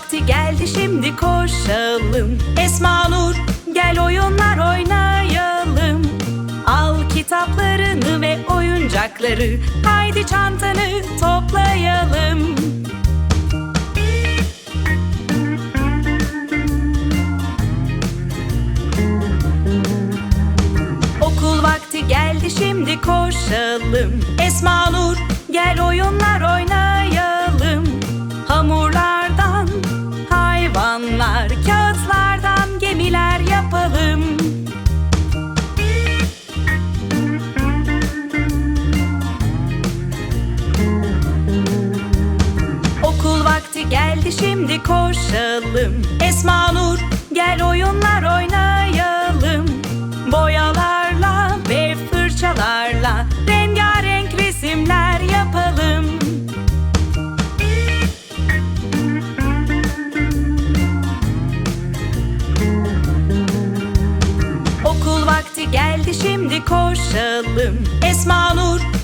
vakti geldi şimdi koşalım. Esma Nur gel oyunlar oynayalım. Al kitaplarını ve oyuncakları Haydi çantanı toplayalım. Okul vakti geldi şimdi koşalım. Esma Nur gel oyunlar oynayalım geldi şimdi koşalım. Esma Nur gel oyunlar oynayalım. Boyalarla ve fırçalarla Rengarenk resimler yapalım. Okul vakti geldi şimdi koşalım. Esma Nur